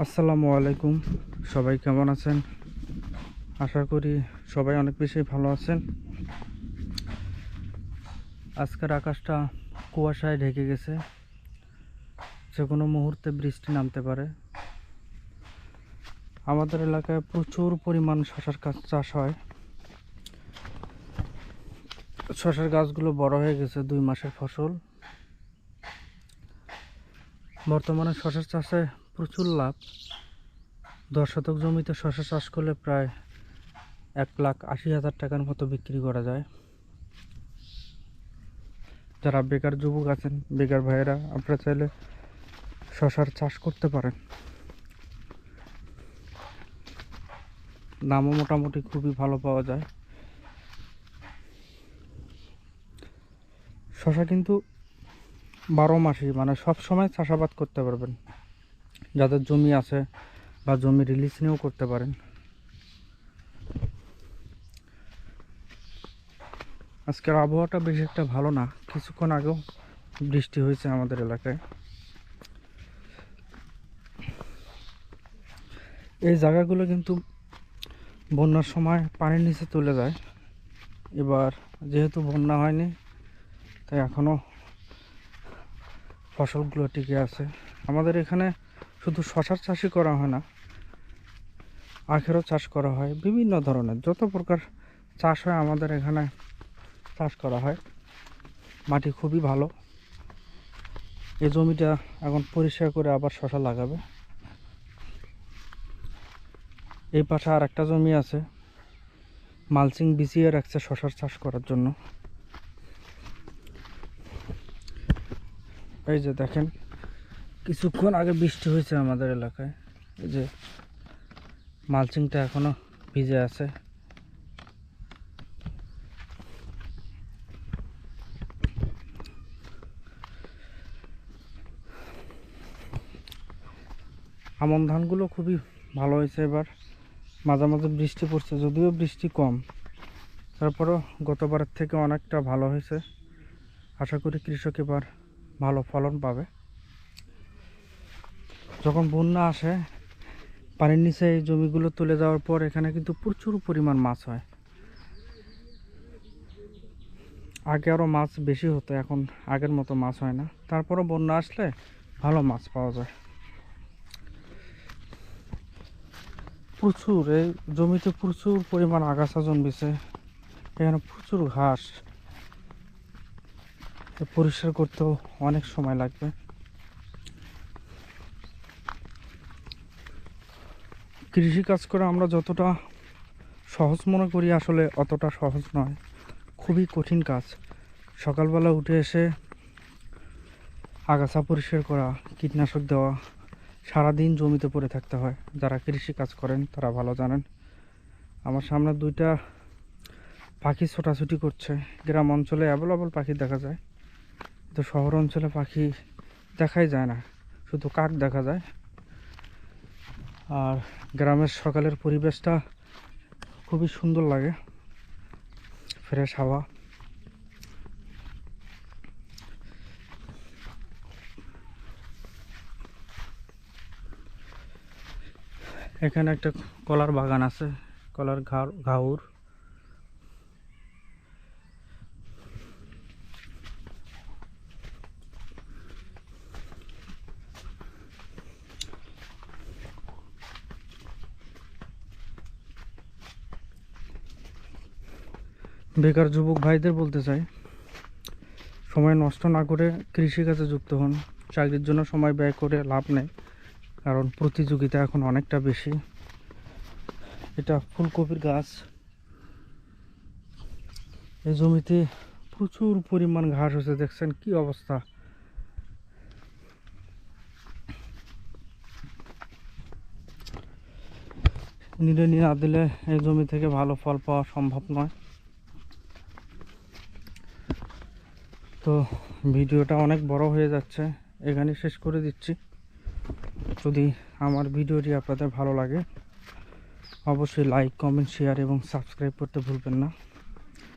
আসসালামু আলাইকুম। সবাই কেমন আছেন? আশা করি সবাই অনেক বেশি ভালো আছেন। আজকের আকাশটা কুয়াশায় ঢেকে গেছে। যে কোনো মুহূর্তে বৃষ্টি নামতে পারে। আমাদের এলাকায় প্রচুর পরিমাণ শশার গাছ চাষ হয়। শশার গাছগুলো বড় হয়ে গেছে দুই মাসের ফসল। বর্তমানে শশার চাষে প্রচুর লাভ। দশ শতক জমিতে শশা চাষ করলে প্রায় এক লাখ আশি হাজার টাকার মতো বিক্রি করা যায়। যারা বেকার যুবক আছেন, বেকার ভাইয়েরা, আপনারা চাইলে শশার চাষ করতে পারেন। দামও মোটামুটি খুবই ভালো পাওয়া যায়। শশা কিন্তু বারো মাসই মানে সব সময় চাষাবাদ করতে পারবেন। যাদের জমি আছে বা জমি রিলিজ নিয়েও করতে পারেন। আজকের আবহাওয়াটা বেশি একটা ভালো না, কিছুক্ষণ আগেও বৃষ্টি হয়েছে আমাদের এলাকায়। এই জায়গাগুলো কিন্তু বন্যার সময় পানির নিচে চলে যায়। এবার যেহেতু বন্যা হয়নি, তাই এখনও ফসলগুলো টিকে আছে। আমাদের এখানে শুধু শশার চাষই করা হয় না, আখেরও চাষ করা হয়, বিভিন্ন ধরনের, যত প্রকার চাষ হয় আমাদের এখানে চাষ করা হয়। মাটি খুবই ভালো। এই জমিটা এখন পরিষ্কার করে আবার শশা লাগাবে। এই পাশে আর একটা জমি আছে, মালচিং বিছিয়ে রাখছে শশার চাষ করার জন্য। এই যে দেখেন কিছুক্ষণ আগে বৃষ্টি হয়েছে আমাদের এলাকায়। এই যে মালচিংটা এখনও ভিজে আছে। আমন ধানগুলো খুবই ভালো হয়েছে এবার। মাঝে মাঝে বৃষ্টি পড়ছে, যদিও বৃষ্টি কম। তারপরেও গতবারের থেকে অনেকটা ভালো হয়েছে। আশা করি কৃষক এবার ভালো ফলন পাবে। যখন বন্যা আসে, পানির নিচে এই জমিগুলো তুলে যাওয়ার পর এখানে কিন্তু প্রচুর পরিমাণ মাছ হয়। আগে আরও মাছ বেশি হতো, এখন আগের মতো মাছ হয় না। তারপরও বন্যা আসলে ভালো মাছ পাওয়া যায়। প্রচুর, এই জমিতে প্রচুর পরিমাণ আগাছা জন্মেছে। এখানে প্রচুর ঘাস। পরিষ্কার করতেও অনেক সময় লাগবে। কৃষি কাজ করে আমরা যতটা সহজ মনে করি, আসলে অতটা সহজ নয়। খুবই কঠিন কাজ। সকালবেলা উঠে এসে আগাছা পরিষ্কার করা, কীটনাশক দেওয়া, সারাদিন জমিতে পড়ে থাকতে হয়। যারা কৃষি কাজ করেন, তারা ভালো জানেন। আমার সামনে দুইটা পাখি ছোটাছুটি করছে। গ্রাম অঞ্চলে অ্যাভেলেবল পাখি দেখা যায়। তো শহর অঞ্চলে পাখি দেখাই যায় না। শুধু কাক দেখা যায়। আর গ্রামের সকালের পরিবেশটা খুবই সুন্দর লাগে ফ্রেশ হাওয়া। এখানে একটা কলার বাগান আছে, কলার ঘাউর। বেকার যুবক ভাইদের বলতে চাই, সময় নষ্ট না করে কৃষিকাজে যুক্ত হন। চাকরির জন্য সময় ব্যয় করে লাভ নেই, কারণ প্রতিযোগিতা এখন অনেকটা বেশি। এটা ফুলকপির গাছ। এই জমিতে প্রচুর পরিমাণ ঘাস হয়েছে, দেখছেন কি অবস্থা। নিড়ানি না দিলে এই জমি থেকে ভালো ফল পাওয়া সম্ভব নয়। তো ভিডিওটা অনেক বড় হয়ে যাচ্ছে। এখানে শেষ করে দিচ্ছি। যদি আমার ভিডিওটি আপনাদের ভালো লাগে, অবশ্যই লাইক কমেন্ট শেয়ার এবং সাবস্ক্রাইব করতে ভুলবেন না।